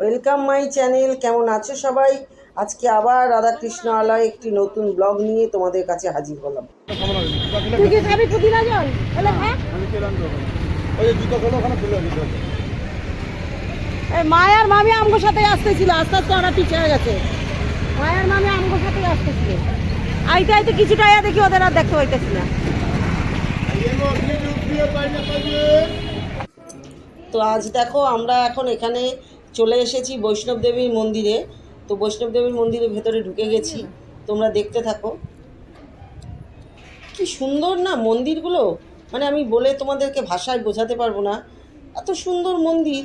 Welcome my channel কেমন আছো সবাই? আজকে আবার রাধাকৃষ্ণ আলয় একটি নতুন ব্লগ নিয়ে তোমাদের কাছে হাজির হলাম। তুই কি খাবি পুদিনা জল তাহলে খা ওই যে জুতো খোলো ওখানে খুলে দিতে এই মায়ার মামি আমগোর সাথে আসতেছিল আস্তে আস্তে ওরা পিছিয়ে গেছে। মায়ার মামি আমগোর সাথে আসতেছিল। আইতে আইতে কিছুটা আয়া দেখি ওদের আর দেখতে হইতেছি না। তো আজ দেখো আমরা এখন এখানে চলে এসেছি বৈষ্ণব দেবীর মন্দিরে। তো বৈষ্ণব দেবীর মন্দিরের ভেতরে ঢুকে গেছি। তোমরা দেখতে থাকো। কি সুন্দর না মন্দিরগুলো। মানে আমি বলে তোমাদেরকে ভাষায় বোঝাতে পারব না। এত সুন্দর মন্দির।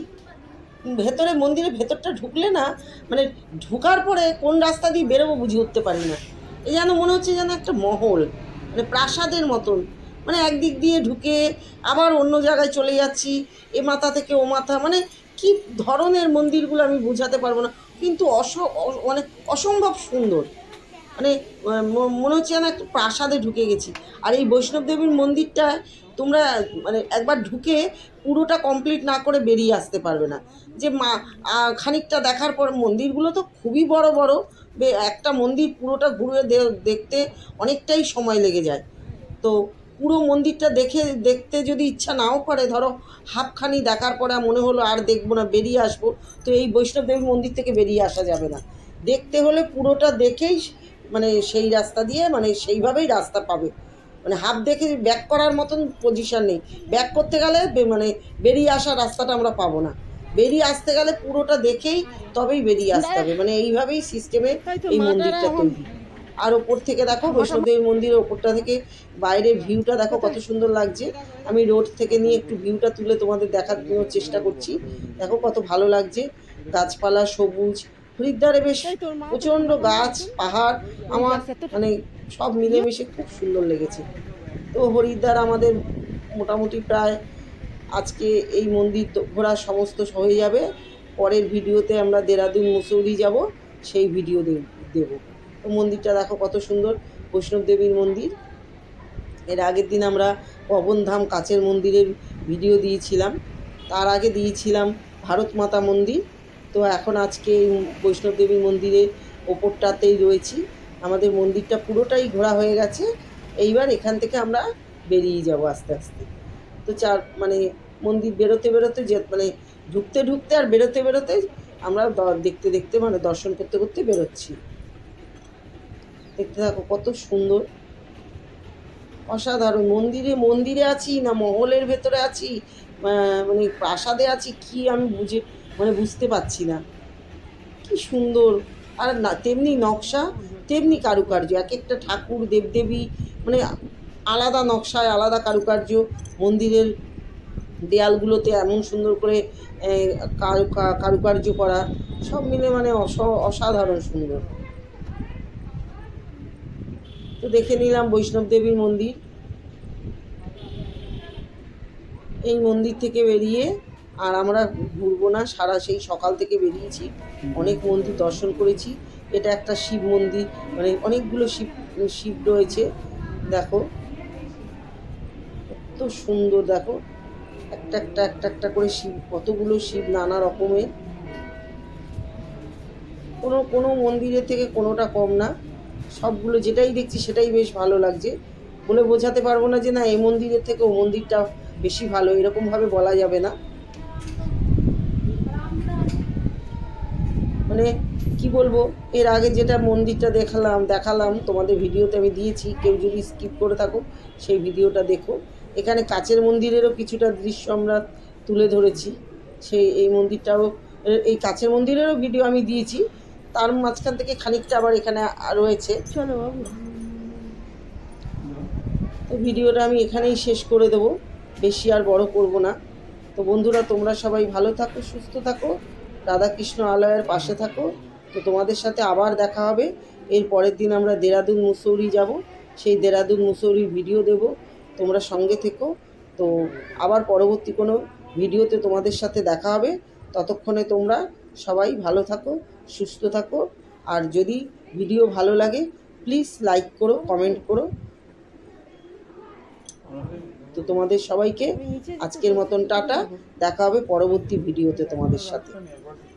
ভেতরে মন্দিরের ভেতরটা ঢুকলে না মানে ঢুকার পরে কোন রাস্তা দিয়ে বেরোবো বুঝে উঠতে পারি না। এই যেন মনে হচ্ছে যেন একটা মহল মানে প্রাসাদের মতন। মানে একদিক দিয়ে ঢুকে আবার অন্য জায়গায় চলে যাচ্ছি। এ মাথা থেকে ও মাথা মানে কি ধরনের মন্দিরগুলো আমি বোঝাতে পারব না। কিন্তু অস মানে অসম্ভব সুন্দর। মানে মনে হচ্ছে যেন একটা প্রাসাদে ঢুকে গেছি। আর এই বৈষ্ণব দেবীর মন্দিরটা তোমরা মানে একবার ঢুকে পুরোটা কমপ্লিট না করে বেরিয়ে আসতে পারবে না। যে মা খানিকটা দেখার পর মন্দিরগুলো তো খুবই বড় বড়। একটা মন্দির পুরোটা ঘুরে দেখতে অনেকটাই সময় লেগে যায়। তো পুরো মন্দিরটা দেখে দেখতে যদি ইচ্ছা নাও করে ধরো হাফখানি দেখার পরে মনে হলো আর দেখব না বেরিয়ে আসব তো এই বৈষ্ণব দেবীর মন্দির থেকে বেরিয়ে আসা যাবে না। দেখতে হলে পুরোটা দেখেই মানে সেই রাস্তা দিয়ে মানে সেইভাবেই রাস্তা পাবে। মানে হাফ দেখে ব্যাক করার মতন পজিশন নেই। ব্যাক করতে গেলে মানে বেরিয়ে আসার রাস্তাটা আমরা পাবো না। বেরিয়ে আসতে গেলে পুরোটা দেখেই তবেই বেরিয়ে আসতে হবে। মানে এইভাবেই সিস্টেমে এই মন্দিরটা তৈরি। আর ওপর থেকে দেখো বৈষ্ণবদেবীর মন্দিরের ওপরটা থেকে বাইরের ভিউটা দেখো কত সুন্দর লাগছে। আমি রোড থেকে নিয়ে একটু ভিউটা তুলে তোমাদের দেখানোর চেষ্টা করছি। দেখো কত ভালো লাগছে। গাছপালা সবুজ হরিদ্বারে বেশ প্রচণ্ড গাছ পাহাড় আমার মানে সব মিলেমিশে খুব সুন্দর লেগেছে। তো হরিদ্বার আমাদের মোটামুটি প্রায় আজকে এই মন্দির ঘোরা সমস্ত হয়ে যাবে। পরের ভিডিওতে আমরা দেরাদুন মুসৌরি যাব সেই ভিডিও দেব। মন্দিরটা দেখো কত সুন্দর, বৈষ্ণব দেবীর মন্দির। এর আগের দিন আমরা পবনধাম কাচের মন্দিরের ভিডিও দিয়েছিলাম। তার আগে দিয়েছিলাম ভারত মাতা মন্দির। তো এখন আজকে বৈষ্ণব দেবীর মন্দিরের ওপরটাতেই রয়েছি। আমাদের মন্দিরটা পুরোটাই ঘোরা হয়ে গেছে। এইবার এখান থেকে আমরা বেরিয়ে যাব আস্তে আস্তে। তো চার মানে মন্দির বেরোতে বেরোতে যে মানে ঢুকতে ঢুকতে আর বেরোতে বেরোতে আমরা দেখতে দেখতে মানে দর্শন করতে করতে বেরোচ্ছি। দেখতে থাকো, কত সুন্দর। অসাধারণ, মন্দিরে মন্দিরে আছি না মহলের ভেতরে আছি? মানে প্রাসাদে আছি কি আমি বুঝে মানে বুঝতে পারছি না। কি সুন্দর। আর না, তেমনি নকশা, তেমনি কারুকার্য, এক একটা ঠাকুর, দেবদেবী মানে আলাদা নকশায় আলাদা কারুকার্য। মন্দিরের দেয়ালগুলোতে এমন সুন্দর করে কারুকার্য করা, সব মিলে মানে অস- অসাধারণ সুন্দর। তো দেখে নিলাম বৈষ্ণব দেবীর মন্দির। এই মন্দির থেকে বেরিয়ে, আর আমরা ঘুরবো না, সারা সেই সকাল থেকে বেরিয়েছি। অনেক মন্দির দর্শন করেছি। এটা একটা শিব মন্দির মানে অনেকগুলো শিব শিব রয়েছে। দেখো, কত সুন্দর, দেখো। একটা একটা একটা একটা করে শিব, কতগুলো শিব নানা রকমের। কোনো কোনো মন্দিরের থেকে কোনোটা কম না। সবগুলো যেটাই দেখছি সেটাই বেশ ভালো লাগছে। বলে বোঝাতে পারব না যে না, এই মন্দিরের থেকে ও মন্দিরটা বেশি ভালো, এরকমভাবে বলা যাবে না। মানে কি বলব, এর আগে যেটা মন্দিরটা দেখালাম দেখালাম, তোমাদের ভিডিওতে আমি দিয়েছি, কেউ যদি স্কিপ করে থাকো, সেই ভিডিওটা দেখো। এখানে কাচের মন্দিরেরও কিছুটা দৃশ্য আমরা তুলে ধরেছি। সেই, এই মন্দিরটাও এই কাছের মন্দিরেরও ভিডিও আমি দিয়েছি। তার মাঝখান থেকে খানিকটা আবার এখানে রয়েছে চলো বাবু। তো ভিডিওটা আমি এখানেই শেষ করে দেবো। বেশি আর বড় করব না। তো বন্ধুরা তোমরা সবাই ভালো থাকো সুস্থ থাকো। রাধাকৃষ্ণ আলয়ের পাশে থাকো। তো তোমাদের সাথে আবার দেখা হবে। এর পরের দিন আমরা দেরাদুন মুসৌরি যাব। সেই দেরাদুন মুসৌরির ভিডিও দেব। তোমরা সঙ্গে থেকো। তো আবার পরবর্তী কোনো ভিডিওতে তোমাদের সাথে দেখা হবে। ততক্ষণে তোমরা সবাই ভালো থাকো। সুস্থ থাকো। আর যদি ভিডিও ভালো লাগে প্লিজ লাইক করো কমেন্ট করো। তো তোমাদের সবাইকে আজকের মতন টাটা। দেখা হবে পরবর্তী ভিডিওতে তোমাদের সাথে।